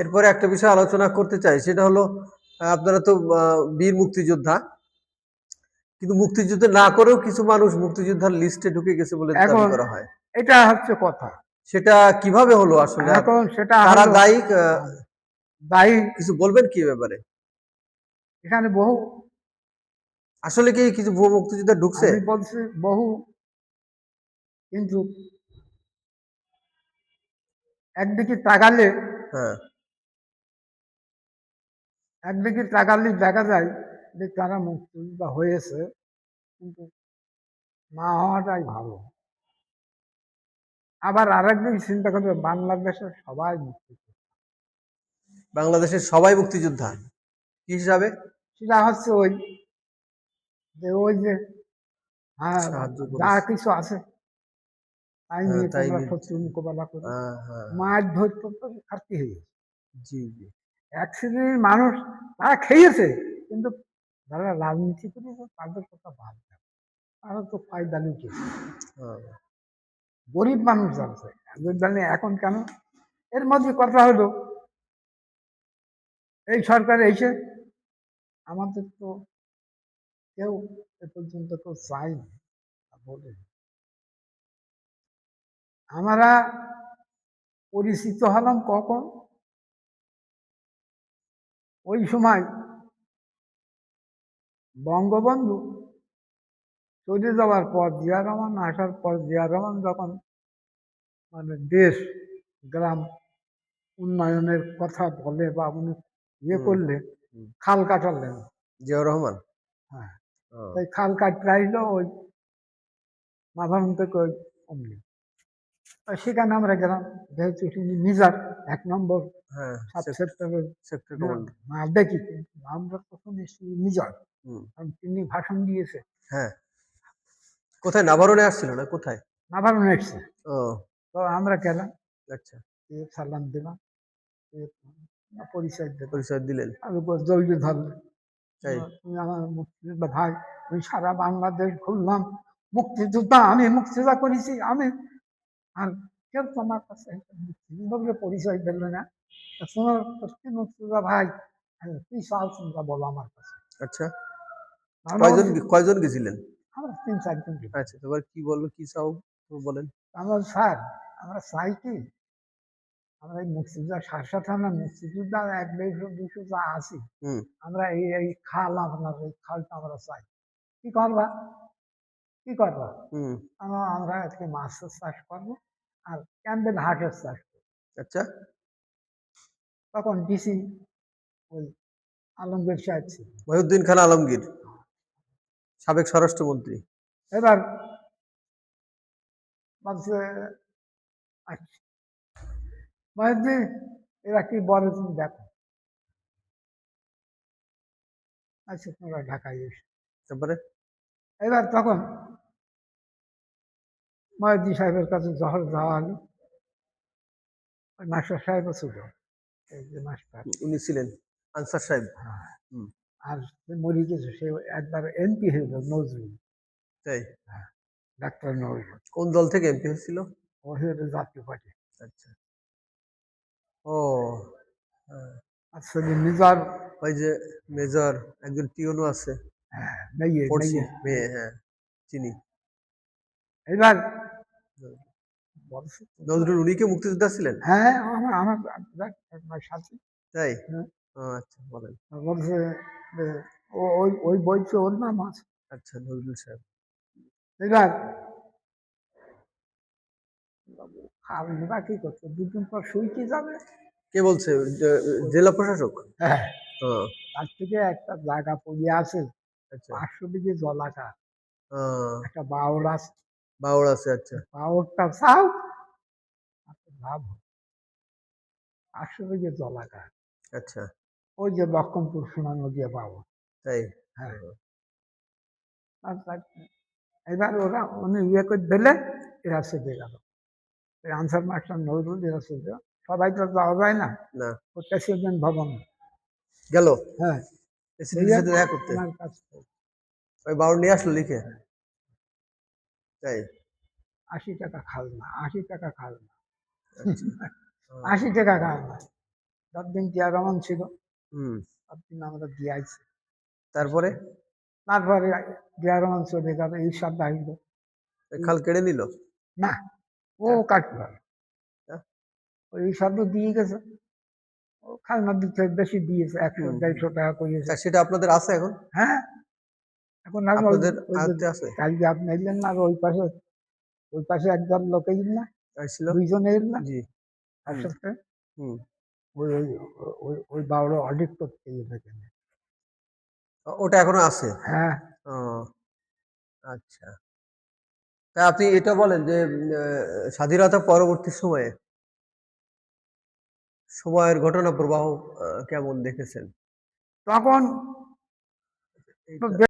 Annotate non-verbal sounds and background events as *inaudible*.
এরপরে একটা বিষয় আলোচনা করতে চাই সেটা হলো আপনারা তো বীর মুক্তিযোদ্ধা কিন্তু মুক্তিযুদ্ধ না করেও কিছু মানুষ মুক্তিযোদ্ধার লিস্টে ঢুকে গেছে বলে দাবি করা হয়। এটা হচ্ছে কথা। সেটা কীভাবে হলো আসলে? এখন সেটা তারা দায়ী দায়ী। কিছু বলবেন কি ব্যাপারে? এখানে বহু। আসলে কি কিছু ভুয়ো মুক্তিযোদ্ধা ঢুকছে? বলছি বহু। কিন্তু একদিকে তাকালে হ্যাঁ। একদিকে তাকালে দেখা যায় যে তারা মুক্তিযোদ্ধা হয়েছে কিন্তু না হওয়াটাই ভালো। আবার আরেকদিকে চিন্তা করবে বাংলাদেশের সবাই মুক্তিযোদ্ধা। বাংলাদেশের সবাই মুক্তিযোদ্ধা। কি হিসাবে? সেটা হচ্ছে ওই যে ওই যে হ্যাঁ যা কিছু আছে। হ্যাঁ, নিয়ে তোমরা শত্রু মোকাবেলা করো হ্যাঁ, হ্যাঁ, ঘাটতি হয়ে জি জি। এক শ্রেণির মানুষ তারা খেয়েছে কিন্তু যারা রাজনীতি করেছে তাদের কথা বাদ দেয় তারা তো ফায়দা গরিব মানুষ এদের এখন কেন? এর মধ্যে কথা হলো এই সরকার এসে আমাদের তো কেউ এ পর্যন্ত কেউ চায়নি বলে আমরা পরিচিত হলাম কখন? ওই সময় বঙ্গবন্ধু চলে যাওয়ার পর জিয়া রহমান আসার পর জিয়া রহমান যখন মানে দেশ গ্রাম উন্নয়নের কথা বলে বা উনি ইয়ে করলে খাল কাটালেন। জিয়া রহমান? হ্যাঁ। তাই খাল কাটতে আসলো ওই থেকে ওই অমনি। সেখানে আমরা গেলাম যেহেতু তিনি মিজার এক নম্বর হ্যাঁ সেক্টরের সেক্টর দেখি। আমরা তো শুনেছি মিজার তিনি ভাষণ দিয়েছে। হ্যাঁ। কোথায়? নাবারণে আসছিল না? কোথায়? নাভারণ এসছে। ও। তো আমরা গেলাম। আচ্ছা। সালাম দিলাম। পরিচয় পরিচয় দিলেন। আমি জড়িয়ে ধরলাম তুমি আমার মুক্তিযোদ্ধা ভাই আমি সারা বাংলাদেশ ঘুরলাম। মুক্তিযোদ্ধা আমি মুক্তিযোদ্ধা করেছি। আমি আর কেউ তোমার কাছে মুক্তিযোদ্ধা পরিচয় দিল না। তা তোমার কি মুক্তিযোদ্ধা ভাই? কি চাও তোমরা বলো আমার কাছে। আচ্ছা। আমরা কয়জন কয়জন গেছিলেন? আমরা তিন চারজন। আচ্ছা তোমার কি বলল কি চাও বলেন। আমরা স্যার আমরা চাই কি আমরা এই মুক্তিযোদ্ধা সারসা থানা মুক্তিযোদ্ধা এক দেড়শো দুশো যা আছি আমরা এই এই খাল আপনার এই খালটা আমরা চাই। কি করবা? কি করবা? হুম। আমরা আজকে মাছের চাষ করব আর ক্যাম্পেল হাটের চাষ করব। আচ্ছা। তখন ডিসি ওই আলমগীর সাহেব মহিউদ্দিন খান আলমগীর সাবেক স্বরাষ্ট্রমন্ত্রী। এবার বলছে আচ্ছা। মহিউদ্দিন এরা কি বলে তুমি দেখো। আচ্ছা তোমরা ঢাকায় এসো। তারপরে? এবার তখন মহিউদ্দিন সাহেবের কাছে জহর যাওয়া ওই মাস্টার সাহেবও ছিল। এই যে মাস্টার। উনি ছিলেন আনসার সাহেব। হ্যাঁ। আর মরে গেছে সে একবার এমপি হইল নজরুল। তাই? ডাক্তার নজরুল। কোন দল থেকে এমপি হয়েছিল? ও হইল জাতীয় পার্টি। আচ্ছা। ও হ্যাঁ। আচ্ছা, নিজার ওই যে মেজর একজন টিওনো আছে। হ্যাঁ মেয়ে। মেয়ে হ্যাঁ চিনি। এবার নজরুল উনি কি মুক্তিযোদ্ধা ছিলেন? হ্যাঁ আমার আমার একবার সাথে। তাই? হ্যাঁ। আচ্ছা বলেন। ওই ওই বইতে ওর নাম আছে। আচ্ছা নজরুল সাহেব। এবার খাওয়া কি করছে? দুদিন পর শুইতে যাবে? কে বলছে? জেলা প্রশাসক? হ্যাঁ। তার থেকে একটা জায়গা পড়ে আছে আচ্ছা। পাঁচশো দিকে জলাকা একটা বাউল আছে বাউড় আছে আচ্ছা। বাউলটা চাও? তাতে লাভ। পাঁচশো দিকে জলাকা আচ্ছা। ওই যে লক্ষণপুর সোনা নদী বাউল। তাই? হ্যাঁ। এবার ওরা উনি ইয়ে করে দিলে এরা চেপে গেল। আনসার মাস্টার নজরুল এরা চেপে সবাই তো যাওয়া যায় না। না। ও প্রেসিডেন্ট ভবন। গেল? হ্যাঁ। দেখা করতে? ওই বাউড় নিয়ে আসলো লিখে? তাই? আশি টাকা খাল না আশি টাকা খাল না। আচ্ছা। *laughs* আশি টাকা খাল না। যতদিন জিয়া রহমান ছিল। হুম। ততদিন আমরা দিয়াইছি তারপরে? তারপরে জিয়া রহমান চলে গেল এই সব দাঁড়িয়ে খাল কেড়ে নিল? না ও কাটল হ্যাঁ। ওই সব দিয়ে গেছে। ও খাজনা দিতে বেশি দিয়েছে একশো দেড়শো টাকা করিয়েছে সেটা আপনাদের আছে এখন? হ্যাঁ। এখন আপনাদের আছে? কালকে আপনি এলেন না আর ওই পাশে ওই পাশে একজন লোক না আসছিল দুইজনে এলেন না জি। একসাথে। হুম। ওই ওই ওই ওই বাউরে অডিট করতে গেছে ওটা এখনও আছে? হ্যাঁ। ও আচ্ছা। তা আপনি এটা বলেন যে স্বাধীনতা পরবর্তী সময়ে সময়ের ঘটনা প্রবাহ কেমন দেখেছেন? তখন